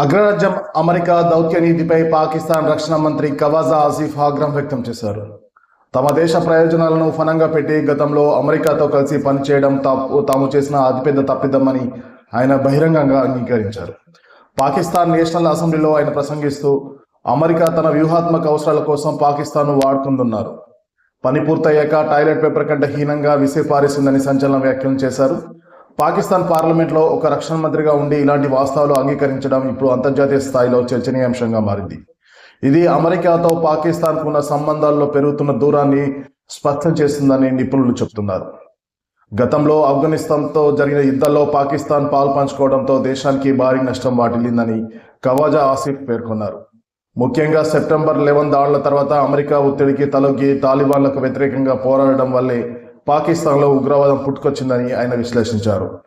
అగ్రరాజ్యం అమెరికా దౌత్య నీతిపై పాకిస్తాన్ రక్షణ మంత్రి కవాజా ఆసిఫ్ ఆగ్రహం వ్యక్తం చేశారు. తమ దేశ ప్రయోజనాలను ఫనంగా పెట్టి గతంలో అమెరికాతో కలిసి పనిచేయడం తాము తాము చేసిన అతిపెద్ద తప్పిదమని ఆయన బహిరంగంగా అంగీకరించారు. పాకిస్తాన్ నేషనల్ అసెంబ్లీలో ఆయన ప్రసంగిస్తూ అమెరికా తన వ్యూహాత్మక అవసరాల కోసం పాకిస్తాన్ను వాడుకుందన్నారు. పని పూర్తయ్యాక టాయిలెట్ పేపర్ కంటే హీనంగా విసిపారేసిందని సంచలన వ్యాఖ్యలు చేశారు. పాకిస్తాన్ పార్లమెంట్లో ఒక రక్షణ మంత్రిగా ఉండి ఇలాంటి వాస్తవాలు అంగీకరించడం ఇప్పుడు అంతర్జాతీయ స్థాయిలో చర్చనీయాంశంగా మారింది. ఇది అమెరికాతో పాకిస్తాన్కు ఉన్న సంబంధాల్లో పెరుగుతున్న దూరాన్ని స్పష్టం చేస్తుందని నిపుణులు చెబుతున్నారు. గతంలో ఆఫ్ఘనిస్తాన్తో జరిగిన యుద్ధాల్లో పాకిస్తాన్ పాల్పంచుకోవడంతో దేశానికి భారీ నష్టం వాటిల్లిందని కవాజా ఆసిఫ్ పేర్కొన్నారు. ముఖ్యంగా సెప్టెంబర్ లెవెన్ దాడుల తర్వాత అమెరికా ఒత్తిడికి తలొగ్గి తాలిబాన్లకు వ్యతిరేకంగా పోరాడడం వల్లే పాకిస్తాన్లో ఉగ్రవాదం పుట్టుకొచ్చిందని ఆయన విశ్లేషించారు.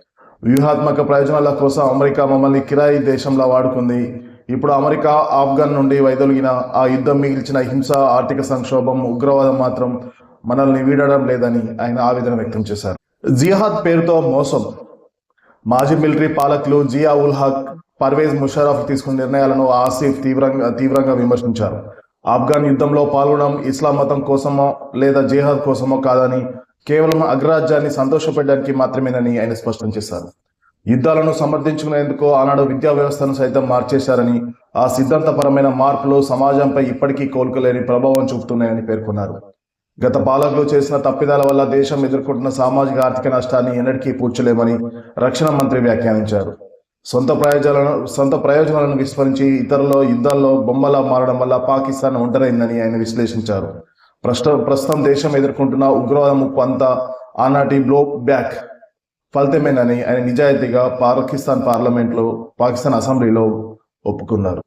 వ్యూహాత్మక ప్రయోజనాల కోసం అమెరికా మమ్మల్ని కిరాయి దేశంలో వాడుకుంది. ఇప్పుడు అమెరికా ఆఫ్ఘన్ నుండి వైదొలిగిన ఆ యుద్ధం మిగిల్చిన హింస ఆర్థిక సంక్షోభం ఉగ్రవాదం మాత్రం మనల్ని వీడడం లేదని ఆయన ఆవేదన వ్యక్తం చేశారు. జిహాద్ పేరుతో మోసం. మాజీ మిలిటరీ పాలకులు జియా ఉల్ హక్ పర్వేజ్ ముషరఫ్ తీసుకున్న నిర్ణయాలను ఆసిఫ్ తీవ్రంగా తీవ్రంగా విమర్శించారు. ఆఫ్ఘన్ యుద్ధంలో పాల్గొనడం ఇస్లాం మతం కోసమో లేదా జిహాద్ కోసమో కాదని కేవలం అగ్రరాజ్యాన్ని సంతోషపెట్టడానికి మాత్రమేనని ఆయన స్పష్టం చేశారు. యుద్ధాలను సమర్థించుకునేందుకు ఆనాడు విద్యా వ్యవస్థను సైతం మార్చేశారని ఆ సిద్ధాంతపరమైన మార్పులు సమాజంపై ఇప్పటికీ కోలుకోలేని ప్రభావం చూపుతున్నాయని పేర్కొన్నారు. గత పాలకులు చేసిన తప్పిదాల వల్ల దేశం ఎదుర్కొంటున్న సామాజిక ఆర్థిక నష్టాన్ని ఎన్నటికీ పూడ్చలేమని రక్షణ మంత్రి వ్యాఖ్యానించారు. సొంత ప్రయోజనాలను సొంత ప్రయోజనాలను విస్మరించి ఇతరుల యుద్ధాల్లో బొమ్మలా మారడం వల్ల పాకిస్తాన్ ఒంటరైందని ఆయన విశ్లేషించారు. ప్రస్తుతం ప్రస్తుతం దేశం ఎదుర్కొంటున్న ఉగ్రవాద ముప్పు అంతా ఆనాటి బ్లో బ్యాక్ ఫలితమేనని ఆయన నిజాయితీగా పాకిస్తాన్ పార్లమెంట్లో పాకిస్తాన్ అసెంబ్లీలో ఒప్పుకున్నారు.